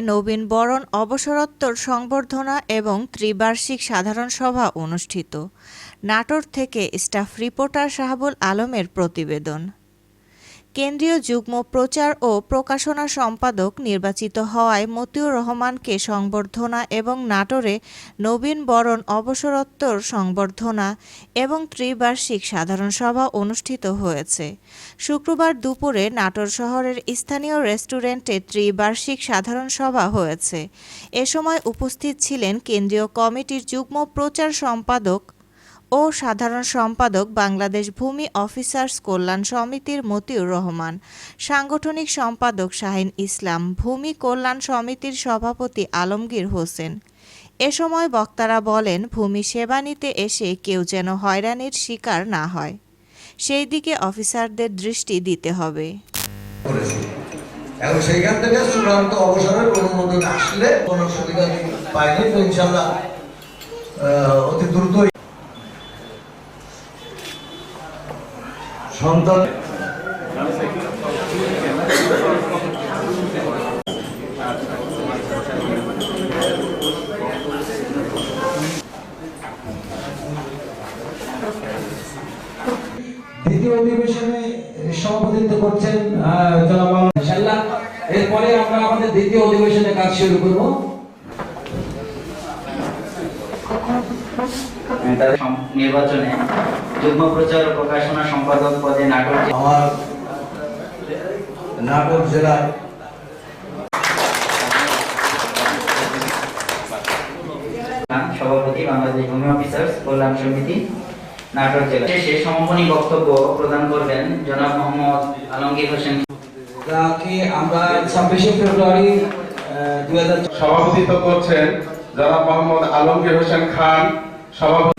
নবীন বরণ, অবসরোত্তর সংবর্ধনা এবং ত্রিবার্ষিক সাধারণ সভা অনুষ্ঠিত। নাটোর থেকে স্টাফ রিপোর্টার শাহাবুল আলমের প্রতিবেদন। কেন্দ্রীয় যুগ্ম প্রচার ও প্রকাশনা সম্পাদক নির্বাচিত হওয়ায় মতিউর রহমানকে সংবর্ধনা এবং নাটোরে নবীন বরণ অবসরোত্তর সংবর্ধনা এবং ত্রিবার্ষিক সাধারণ সভা অনুষ্ঠিত হয়েছে। শুক্রবার দুপুরে নাটোর শহরের স্থানীয় রেস্টুরেন্টে ত্রিবার্ষিক সাধারণ সভা হয়েছে। এ সময় উপস্থিত ছিলেন কেন্দ্রীয় কমিটির যুগ্ম প্রচার সম্পাদক ও সাধারণ সম্পাদক বাংলাদেশ ভূমি অফিসার্স কল্যাণ সমিতির মতিউর রহমান। সাংগঠনিক সম্পাদক শাহিন ইসলাম, ভূমি কল্যাণ সমিতির সভাপতি আলমগীর হোসেন। এ সময় বক্তারা বলেন, ভূমি সেবা নিতে এসে কেউ যেন হয়রানির শিকার না হয়। সেই দিকে অফিসারদের দৃষ্টি দিতে হবে। এবং সেইখান থেকে চূড়ান্ত অবসরের অনুমোদন আসলে কোনো সুবিধা পাইনি, তো ইনশাল্লাহ অতি দ্রুতই সন্তান। দ্বিতীয় অধিবেশনে সভাপতিত্ব করছেন জনাব মোহাম্মদ ইনশাআল্লাহ, এরপরে আমরা আমাদের দ্বিতীয় অধিবেশনে কাজ শুরু করব। তাদের নির্বাচনে যুগ্ম প্রচার ও প্রকাশনা সম্পাদক পদে নাটক আমার নাটক জেলায় সভাপতি বাংলাদেশ ভূমি অফিসার্স কল্যাণ সমিতি নাটক জেলা। শেষে সমাপনী বক্তব্য প্রদান করবেন জনাব মোহাম্মদ আলমগীর হোসেন। আমরা ছাব্বিশে ফেব্রুয়ারি দুই হাজার সভাপতিত্ব করছেন জনাব মোহাম্মদ আলমগীর হোসেন খান সভাপতি।